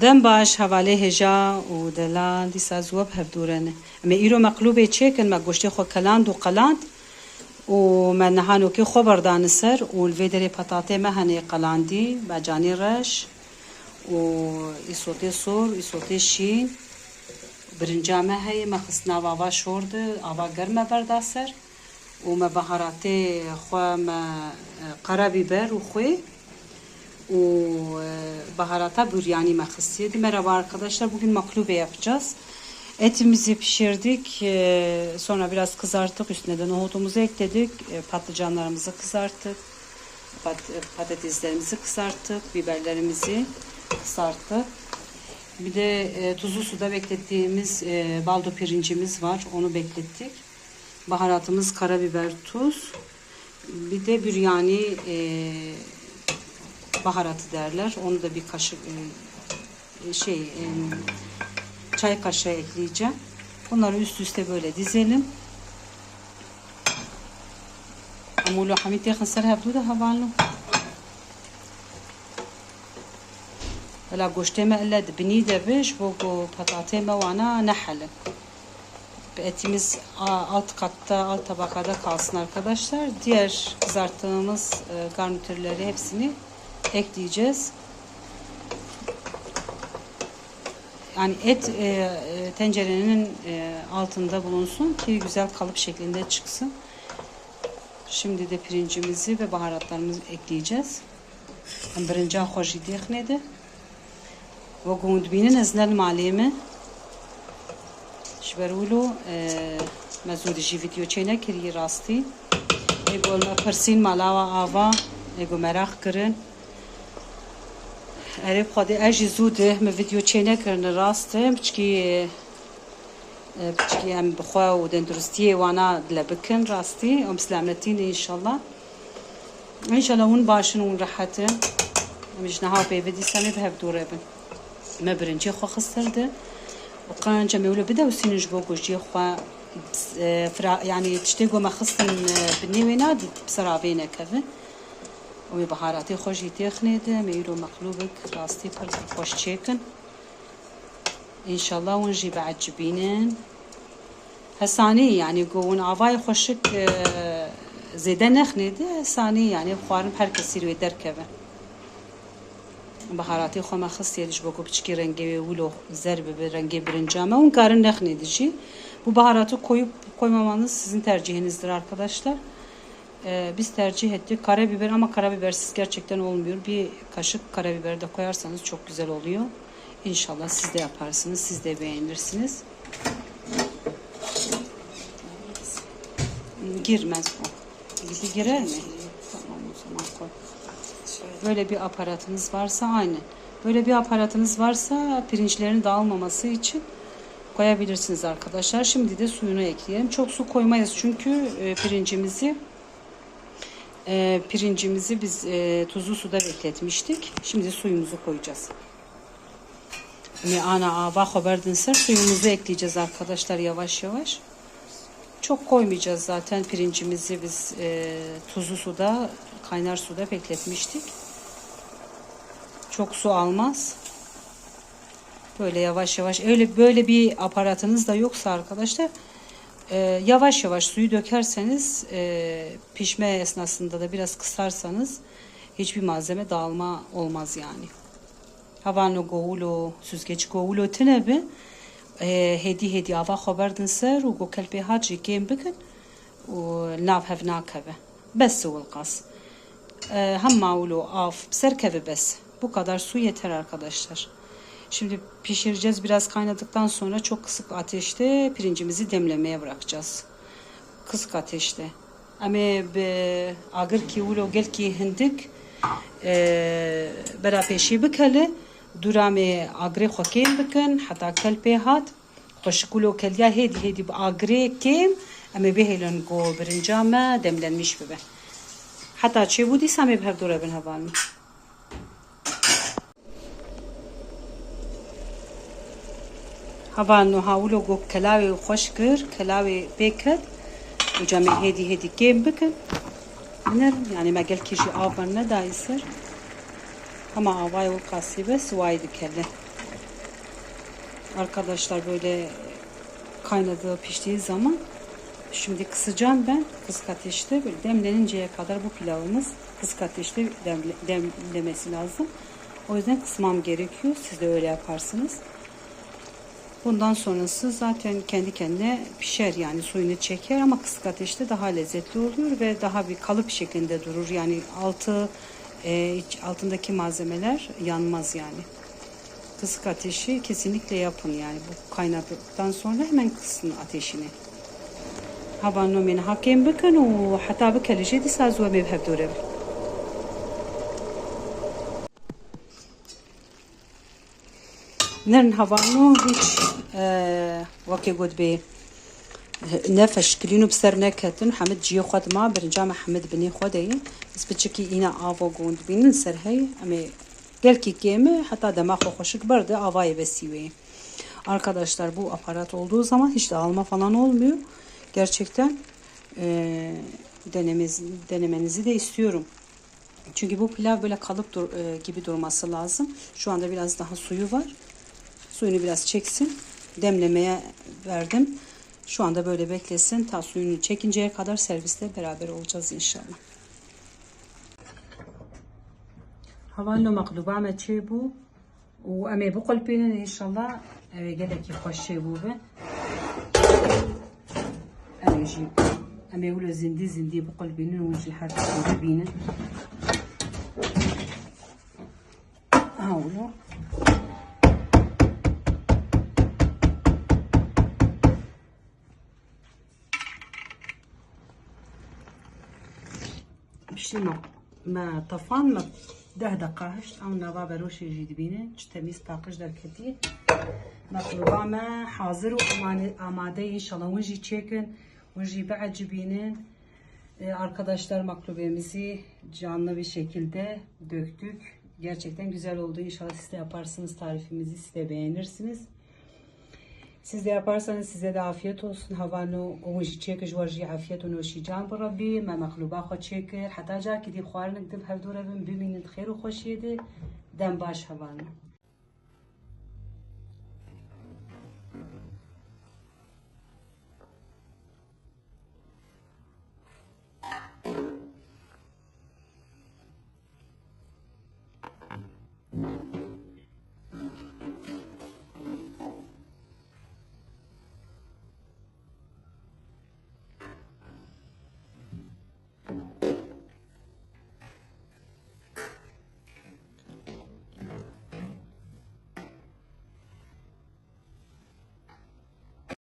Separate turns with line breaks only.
دم باش حواله هجا و دلا دیسا زوب هفدورنه اما ایرو مقلوبه چکن ما گوشتی خو کلاند و قلاند و ما نهانو که خو بردان سر و الویدری پتاته مهنه قلاندی با جانی رش و ایسوته سور ایسوته شین برنجامه هی ما خسنا واوا شورد آوا گرمه بردا سر و ما بهاراته خو ما قرا بیبر و خوی و baharata büryani mahsiydi. Merhaba arkadaşlar. Bugün maklube yapacağız. Etimizi pişirdik. Ee, Sonra biraz kızarttık. Üstüne de nohutumuzu ekledik. Ee, Patlıcanlarımızı kızarttık. Pat- Patateslerimizi kızarttık. Biberlerimizi kızarttık. Bir de e, tuzlu suda beklettiğimiz e, baldo pirincimiz var. Onu beklettik. Baharatımız karabiber, tuz. Bir de büryani e, baharatı derler. Onu da bir kaşık e, şey e, çay kaşığı ekleyeceğim. Bunları üst üste böyle dizelim. Ser hevdu da havanlu. Vela goşteme elle dibini de beş bu bu patateme vana nehalı. Etimiz alt katta, alt tabakada kalsın arkadaşlar. Diğer kızarttığımız e, garnitürleri hepsini ekleyeceğiz. Yani et e, e, tencerenin e, altında bulunsun ki güzel kalıp şeklinde çıksın. Şimdi de pirincimizi ve baharatlarımızı ekleyeceğiz. Birinci hoşi diyeknedi. Ve gundbinin eznel malimi. Şberulu mezudi ji video çeyne kiri rasti. Ego persin malava ava. Ego merak kırın. عرب خودی اجی زوده می ویدیو چینه کرن راسته بچکی بچکی هم بخوا و دن وأنا دل بکن راستی ام سلامتین انشالله انشالله اون باشن اون راحته مش نها بی ودی سمی به دوره بن ما برنجی خو خسرده وقان جميولة بدا وسينج بوكو جي خوا فرا يعني تشتيقو ما خصن بالنيوينا دي بسرابينا كفن got me xistin bi nêwê nadî bi ser avê nekevin و بهاراتی خوشی تخنیده میرو مقلوبک راستی پر خوش چیکن انشالله ونجي بعجبينن هساني يعني قون عواي خوشك زيدا نخنيده هساني يعني بخوارم هر کسی روی درکبه بهاراتی خو ما خست یدش بگو بچکی رنگی ولو zerbe به rengi birincame un karın nexnedici. Bu baharatı koyup koymamanız sizin tercihinizdir arkadaşlar. Ee, biz tercih ettik karabiber ama karabibersiz gerçekten olmuyor. Bir kaşık karabiber de koyarsanız çok güzel oluyor. İnşallah siz de yaparsınız, siz de beğenirsiniz. Girmez o. Gibi girer mi? Tamam o zaman koy. Böyle bir aparatınız varsa aynı. Böyle bir aparatınız varsa pirinçlerin dağılmaması için koyabilirsiniz arkadaşlar. Şimdi de suyunu ekleyelim. Çok su koymayız çünkü e, pirincimizi e, pirincimizi biz e, tuzlu suda bekletmiştik. Şimdi suyumuzu koyacağız. Ne ana ava haberdin ser suyumuzu ekleyeceğiz arkadaşlar yavaş yavaş. Çok koymayacağız zaten pirincimizi biz e, tuzlu suda kaynar suda bekletmiştik. Çok su almaz. Böyle yavaş yavaş öyle böyle bir aparatınız da yoksa arkadaşlar e, yavaş yavaş suyu dökerseniz e, pişme esnasında da biraz kısarsanız hiçbir malzeme dağılma olmaz yani. Havano govulo süzgeç govulo tinebe e, hedi hedi ava haberdin ser u go kelpe hacı kem bikin u nav hev nakebe. Bes ul kas. E, hem maulo af serkeve bes. Bu kadar su yeter arkadaşlar. Şimdi pişireceğiz. Biraz kaynadıktan sonra çok kısık ateşte pirincimizi demlemeye bırakacağız. Kısık ateşte. Ama agır ki ulo gel ki hindik e, bera peşi bikele durame agre xokem bikin hatta kel pe hat xoşkulo kel ya hedi hedi agre kem ama behelon go birincame demlenmiş bibe. Hatta çe budi same bir dura bin havan. هبانو هاولو گو کلاوی خوش کر کلاوی بکر و جمع هدی هدی کم بکن منر yani ما قال كيجي آبان ندايسر هما آواي والقاسي بس وايد كله Arkadaşlar böyle kaynadığı piştiği zaman şimdi kısacağım ben kısık ateşte böyle demleninceye kadar bu pilavımız kısık ateşte demle, demlemesi lazım. O yüzden kısmam gerekiyor. Siz de öyle yaparsınız. Bundan sonrası zaten kendi kendine pişer yani suyunu çeker ama kısık ateşte daha lezzetli oluyor ve daha bir kalıp şeklinde durur. Yani altı e, iç- altındaki malzemeler yanmaz yani. Kısık ateşi kesinlikle yapın yani bu kaynadıktan sonra hemen kısın ateşini. هبانو من حكيم بكن وحتى بكل جدي سازوا مذهب دوري نرن هبانو هيك آه وكي قد بي نفش كلينو بسر نكتن حمد جي خود ما برنجام حمد بني خودي بس بتشكي إنا آفو قوند بينن سر هي أمي gel ki kemi hatta demek hoşuk bardı avayı besiye. Arkadaşlar bu aparat olduğu zaman hiç dağılma falan olmuyor. Gerçekten eee denemez, denemenizi de istiyorum. Çünkü bu pilav böyle kalıp dur, e, gibi durması lazım. Şu anda biraz daha suyu var. Suyunu biraz çeksin. Demlemeye verdim. Şu anda böyle beklesin. Ta suyunu çekinceye kadar serviste beraber olacağız inşallah. هوانو مقلوبة ما تشيبو وأمي بقول بينن إن شاء الله أمي قالك يخش شيبو به أمي يجيب أمي ولا زندي زندي بقول بينن ونجي حد بينن هاولو بشتي ما ما طفان ما ده دقاهش او نوا بروش يجي دبينه تميز باقش در كتي مطلوبة ما حاضر وآماده inşallah ونجي çekin ونجي بعد جبينين Ee, arkadaşlar maklubemizi canlı bir şekilde döktük. Gerçekten güzel oldu. İnşallah siz de yaparsınız tarifimizi. Siz de beğenirsiniz. Siz de yaparsanız size de afiyet olsun. Havanu وجه تشيك جورجي عافية ونوشيجان بربي ما مخلوبة خو تشيك حتى جاكي دي خوارنك دب هفدورة بمبينين خير وخوشيدي دم باش هوانو